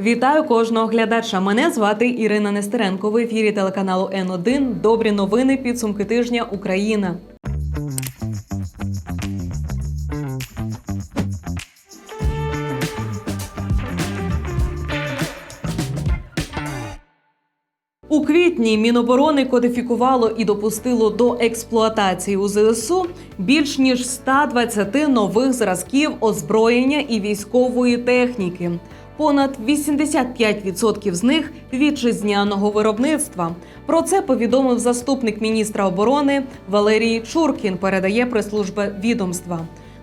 Вітаю кожного глядача. Мене звати Ірина Нестеренко. В ефірі телеканалу Н1. Добрі новини. Підсумки тижня Україна. У квітні Міноборони кодифікувало і допустило до експлуатації у ЗСУ більш ніж 120 нових зразків озброєння і військової техніки. Понад 85% з них вітчизняного виробництва. Про це повідомив заступник міністра оборони Валерій Чуркін. Передає прес-служба відомства.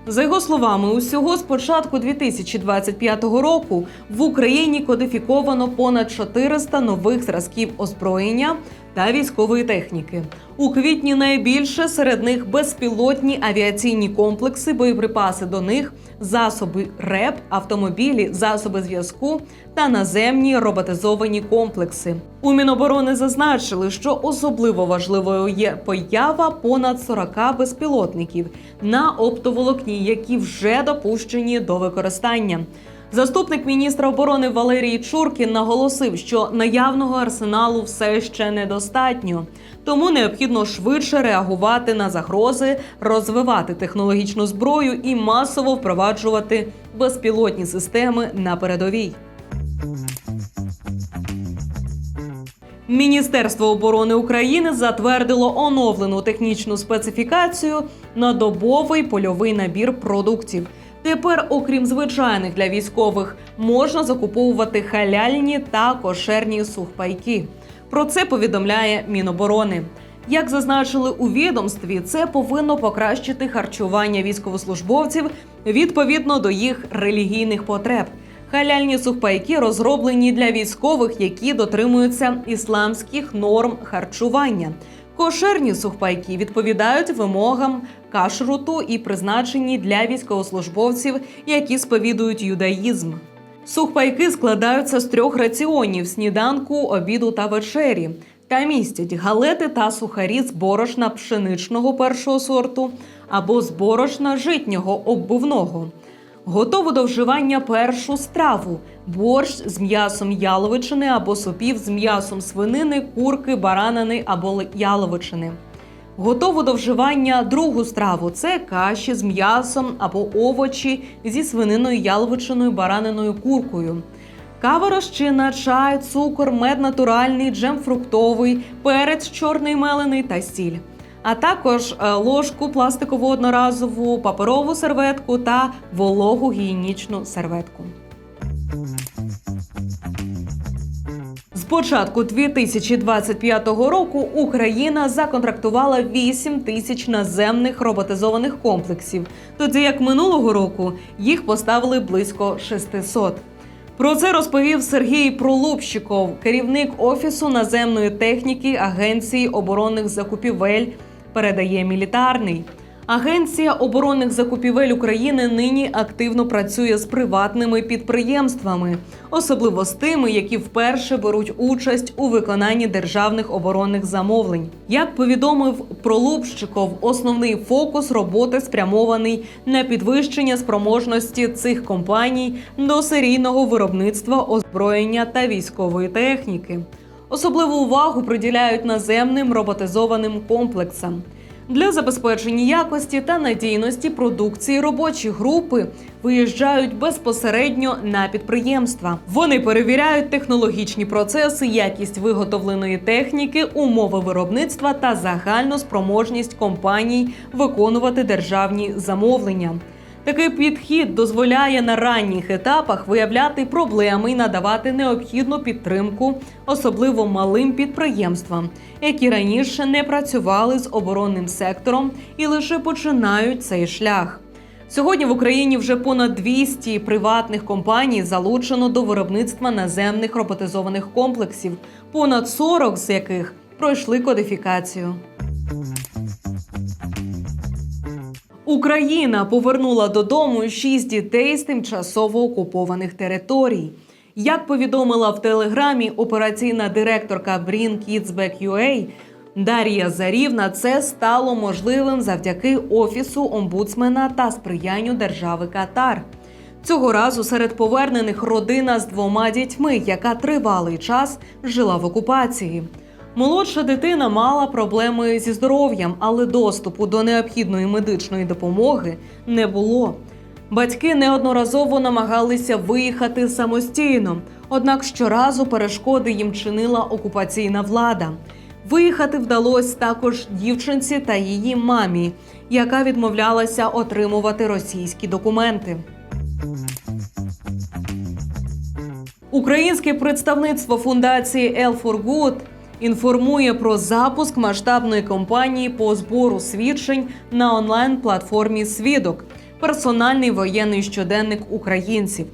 За його словами, усього з початку 2025 року в Україні кодифіковано понад 400 нових зразків озброєння та військової техніки. У квітні найбільше серед них безпілотні авіаційні комплекси, боєприпаси до них, засоби РЕП, автомобілі, засоби зв'язку та наземні роботизовані комплекси. У Міноборони зазначили, що особливо важливою є поява понад 40 безпілотників на оптоволокні, які вже допущені до використання. Заступник міністра оборони Валерій Чуркін наголосив, що наявного арсеналу все ще недостатньо, тому необхідно швидше реагувати на загрози, розвивати технологічну зброю і масово впроваджувати безпілотні системи на передовій. Міністерство оборони України затвердило оновлену технічну специфікацію на добовий польовий набір продуктів. Тепер, окрім звичайних для військових, можна закуповувати халяльні та кошерні сухпайки. Про це повідомляє Міноборони. Як зазначили у відомстві, це повинно покращити харчування військовослужбовців відповідно до їх релігійних потреб. Халяльні сухпайки розроблені для військових, які дотримуються ісламських норм харчування. Кошерні сухпайки відповідають вимогам кашруту і призначені для військовослужбовців, які сповідують юдаїзм. Сухпайки складаються з трьох раціонів: сніданку, обіду та вечері, та містять галети та сухарі з борошна пшеничного першого сорту або з борошна житнього оббувного. Готову до вживання першу страву: борщ з м'ясом яловичини або супів з м'ясом свинини, курки, баранини або яловичини. Готову до вживання другу страву це каші з м'ясом або овочі зі свининою, яловичиною, бараниною, куркою. Кава розчина, чай, цукор, мед натуральний, джем фруктовий, перець чорний мелений та сіль. А також е, ложку пластикову одноразову, паперову серветку та вологу гігієнічну серветку. Початку 2025 року Україна законтрактувала 8 тисяч наземних роботизованих комплексів, тоді як минулого року їх поставили близько 600. Про це розповів Сергій Пролупщиков, керівник офісу наземної техніки Агенції оборонних закупівель. Передає мілітарний. Агенція оборонних закупівель України нині активно працює з приватними підприємствами, особливо з тими, які вперше беруть участь у виконанні державних оборонних замовлень. Як повідомив Пролупщиков, основний фокус роботи спрямований на підвищення спроможності цих компаній до серійного виробництва озброєння та військової техніки. Особливу увагу приділяють наземним роботизованим комплексам. Для забезпечення якості та надійності продукції робочі групи виїжджають безпосередньо на підприємства. Вони перевіряють технологічні процеси, якість виготовленої техніки, умови виробництва та загальну спроможність компаній виконувати державні замовлення. Такий підхід дозволяє на ранніх етапах виявляти проблеми і надавати необхідну підтримку, особливо малим підприємствам, які раніше не працювали з оборонним сектором і лише починають цей шлях. Сьогодні в Україні вже понад 200 приватних компаній залучено до виробництва наземних роботизованих комплексів, понад 40 з яких пройшли кодифікацію. Україна повернула додому шість дітей з тимчасово окупованих територій. Як повідомила в телеграмі операційна директорка Bring Kids Back UA Дар'я Зарівна, це стало можливим завдяки офісу омбудсмена та сприянню держави Катар. Цього разу серед повернених родина з двома дітьми, яка тривалий час жила в окупації. Молодша дитина мала проблеми зі здоров'ям, але доступу до необхідної медичної допомоги не було. Батьки неодноразово намагалися виїхати самостійно, однак щоразу перешкоди їм чинила окупаційна влада. Виїхати вдалося також дівчинці та її мамі, яка відмовлялася отримувати російські документи. Українське представництво фундації for Good інформує про запуск масштабної кампанії по збору свідчень на онлайн-платформі Свідок персональний воєнний щоденник українців.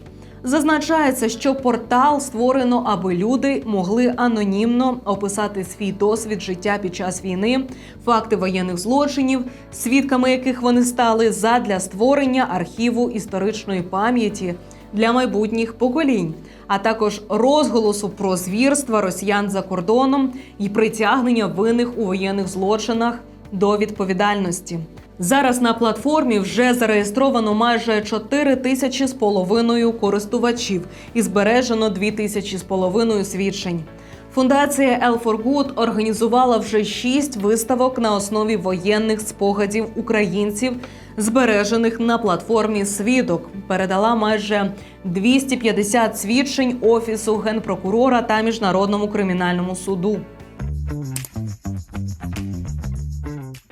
Зазначається, що портал створено, аби люди могли анонімно описати свій досвід життя під час війни, факти воєнних злочинів, свідками яких вони стали задля створення архіву історичної пам'яті для майбутніх поколінь, а також розголосу про звірства росіян за кордоном і притягнення винних у воєнних злочинах до відповідальності. Зараз на платформі вже зареєстровано майже 4 тисячі з половиною користувачів і збережено 2 тисячі з половиною свідчень. Фундація L Good організувала вже шість виставок на основі воєнних спогадів українців, збережених на платформі Свідок. Передала майже 250 свідчень офісу генпрокурора та міжнародному кримінальному суду.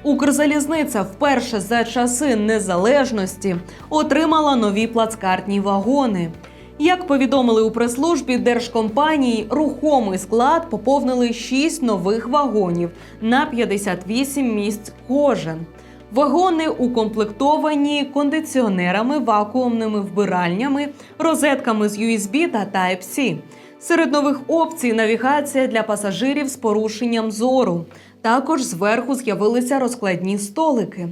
Укрзалізниця вперше за часи незалежності отримала нові плацкартні вагони. Як повідомили у прес-службі держкомпанії, рухомий склад поповнили 6 нових вагонів на 58 місць кожен. Вагони укомплектовані кондиціонерами, вакуумними вбиральнями, розетками з USB та Type-C. Серед нових опцій навігація для пасажирів з порушенням зору. Також зверху з'явилися розкладні столики.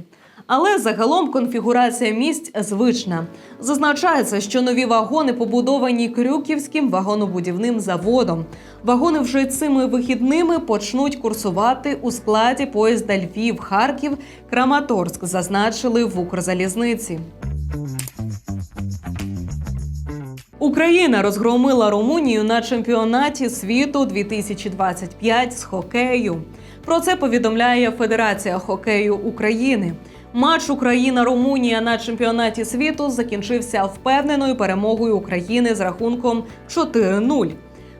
Але загалом конфігурація місць звична. Зазначається, що нові вагони побудовані Крюківським вагонобудівним заводом. Вагони вже цими вихідними почнуть курсувати у складі поїзда Львів, Харків, Краматорськ, зазначили в Укрзалізниці. Україна розгромила Румунію на чемпіонаті світу 2025 з хокею. Про це повідомляє Федерація хокею України. Матч Україна-Румунія на чемпіонаті світу закінчився впевненою перемогою України з рахунком 4-0.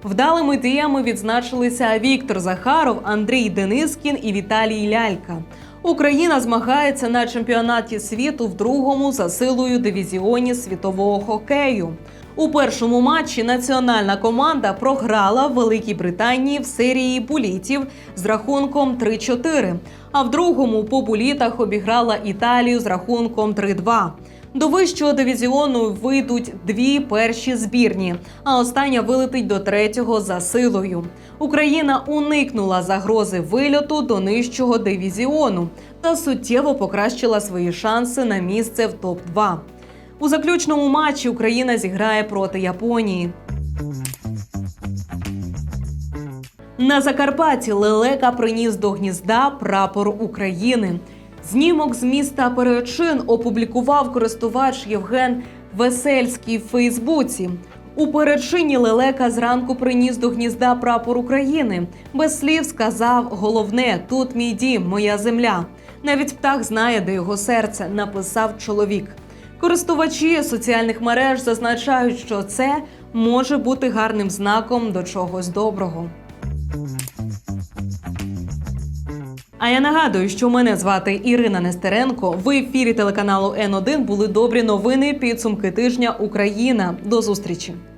Вдалими діями відзначилися Віктор Захаров, Андрій Денискін і Віталій Лялька. Україна змагається на чемпіонаті світу в другому за силою дивізіоні світового хокею. У першому матчі національна команда програла Великій Британії в серії булітів з рахунком 3-4, а в другому по булітах обіграла Італію з рахунком 3-2. До вищого дивізіону вийдуть дві перші збірні, а остання вилетить до третього за силою. Україна уникнула загрози вильоту до нижчого дивізіону та суттєво покращила свої шанси на місце в топ 2 у заключному матчі Україна зіграє проти Японії. На Закарпатті лелека приніс до гнізда прапор України. Знімок з міста Перечин опублікував користувач Євген Весельський в Фейсбуці. У Перечині лелека зранку приніс до гнізда прапор України. Без слів сказав головне: тут мій дім, моя земля. Навіть птах знає, де його серце, написав чоловік. Користувачі соціальних мереж зазначають, що це може бути гарним знаком до чогось доброго. А я нагадую, що мене звати Ірина Нестеренко. В ефірі телеканалу Н1 були добрі новини. Підсумки тижня Україна. До зустрічі.